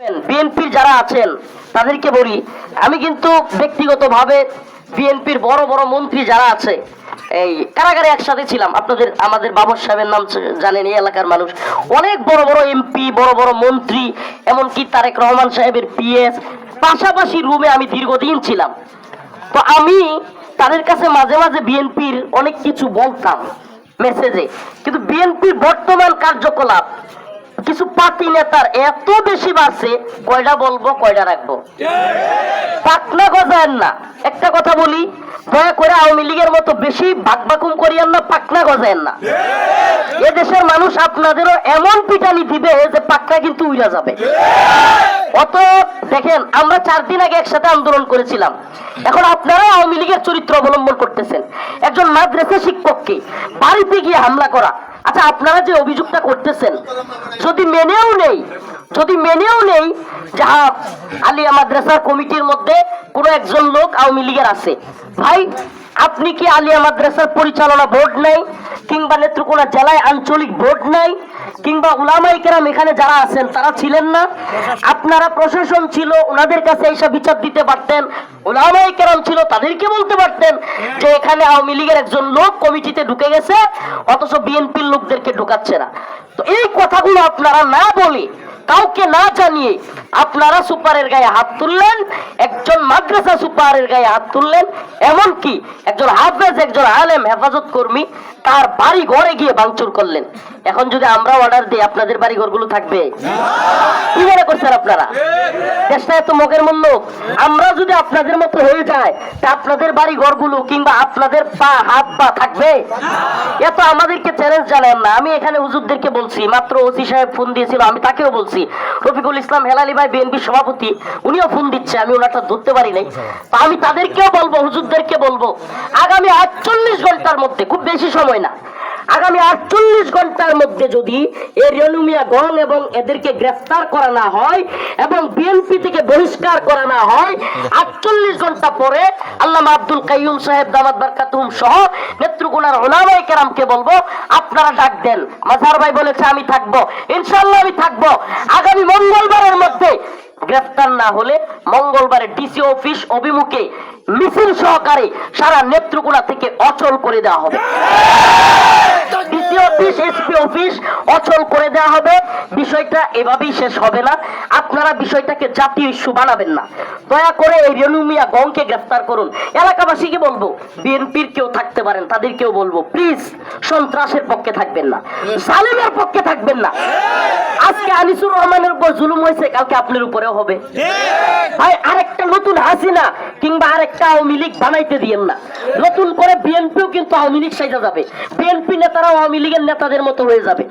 বিএনপির যারা আছেন, তাদেরকে বলি, আমি কিন্তু ব্যক্তিগতভাবে বিএনপির বড় বড় মন্ত্রী যারা আছে, এই কারাগারে একসাথে ছিলাম। আপনাদের, আমাদের বাবর সাহেবের নাম জানেন, এই এলাকার মানুষ। অনেক বড় বড় এমপি বড় বড় মন্ত্রী, এমনকি তারেক রহমান সাহেবের পিএস পাশাপাশি রুমে আমি দীর্ঘদিন ছিলাম। তো আমি তাদের কাছে মাঝে মাঝে বিএনপির অনেক কিছু বলতাম মেসেজে কিন্তু বিএনপির বর্তমান কার্যকলাপ কিছু পার্টি নেতার এত বেশি বাড়ছে, কয়টা বলব, কয়টা রাখব? পাকনা গজায়েন না। একটা কথা বলি, দয়া করে আওয়ামী লীগের মতো বেশি বাকবাকুম করিয়েন না পাকনা গজায়েন না। এ দেশের মানুষ আপনাদেরও এমন পিটানি দিবে যে পাকনা কিন্তু উইরা যাবে। অত দেখেন, আমরা চার দিন আগে একসাথে আন্দোলন করেছিলাম। এখন আপনারা আওয়ামী লীগের চরিত্র অবলম্বন করতেছেন। একজন মাদ্রাসা শিক্ষককে বাড়িতে গিয়ে হামলা করা আচ্ছা আপনারা যে অভিযোগটা করতেছেন যদি মেনেও নেই যদি মেনেও নেই যাহা আলিয়া মাদ্রাসার কমিটির মধ্যে কোনো একজন লোক আওয়ামী লীগের আছে। ভাই, আপনি কি আলিয়া মাদ্রাসার পরিচালনা বোর্ড নাই, কিংবা নেত্রকোনা জেলায় আঞ্চলিক বোর্ড নাই, কিংবা উলামাই কেরাম এখানে যারা আছেন, তারা ছিলেন না? আপনারা প্রশাসন ছিল, ওনাদের কাছে এসে বিচার দিতে পারতেন। উলামাই কেরাম ছিল, তাদেরকে বলতে পারতেন যে এখানে আওয়ামী লীগের একজন লোক কমিটিতে ঢুকে গেছে, অথচ বিএনপির লোকদেরকে ঢুকাচ্ছে না। তো এই কথাগুলো আপনারা না বলে কাউকে না জানিয়ে আপনারা সুপারের গায়ে হাত তুললেন, একজন মাদ্রাসা সুপারের গায়ে হাত তুললেন, এমনকি একজন হাফেজ, একজন আলেম, হেফাজত কর্মী তার বাড়ি ঘরে গিয়ে ভাঙচুর করলেন। এখন যদি আমরা অর্ডার দিই, আপনাদের বাড়ি ঘরগুলো থাকবে? কি মনে করছেন আপনারা? দেশটা এত মগের মূল্য। আমরা যদি আপনাদের মতো হয়ে যায় তা আপনাদের বাড়ি ঘরগুলো কিংবা আপনাদের পা, হাত, পা থাকবে? এত আমাদেরকে চ্যালেঞ্জ জানেন না। আমি এখানে হুজুরদেরকে বলছি, মাত্র ওসি সাহেব ফোন দিয়েছিল, আমি তাকেও বলছি। রফিকুল ইসলাম হেলালি ভাই, বিএনপি সভাপতি, উনিও ফোন দিচ্ছে, আমি ওনারটা ধরতে পারি নাই। তা আমি তাদেরকেও বলব, হুজুরদেরকে বলব, আগামী আটচল্লিশ ঘণ্টার মধ্যে, খুব বেশি সময় না আগামী আটচল্লিশ ঘণ্টার মধ্যে যদি এই রেনুমিয়া গং এবং এদেরকে গ্রেফতার করা না হয় এবং বিএনপি থেকে বহিষ্কার করা না হয়, আটচল্লিশ ঘণ্টা পরে আল্লামা আব্দুল কাইয়ুম সাহেব, দামাত বারকাতুম সহ নেত্রকোনার ওলামাই কেরামকে বলব, আপনারা ডাক দেন। মাঝার ভাই বলেছে, আমি থাকব। ইনশাল্লাহ আমি থাকব। আগামী মঙ্গলবারের মধ্যে গ্রেফতার না হলে মঙ্গলবারে ডিসি অফিস অভিমুখে মিছিল সহকারে সারা নেত্রকোনা থেকে অচল করে দেওয়া হবে। এলাকাবাসীকে বলব, বিএনপির কেউ থাকতে পারেন, তাদেরকেও বলব, প্লিজ সন্ত্রাসের পক্ষে থাকবেন না। পক্ষে থাকবেন না। আজকে আনিসুর রহমানের উপর জুলুম হয়েছে, কালকে আপনার উপরেও হবে। ভাই, আরেকটা নতুন হাসিনা কিংবা আরেকটা আওয়ামী লীগ বানাইতে দিয়েন না। নতুন করে বিএনপিও কিন্তু আওয়ামী লীগ সাইজা যাবে। বিএনপি নেতারা আওয়ামী লীগের নেতাদের মতো হয়ে যাবে।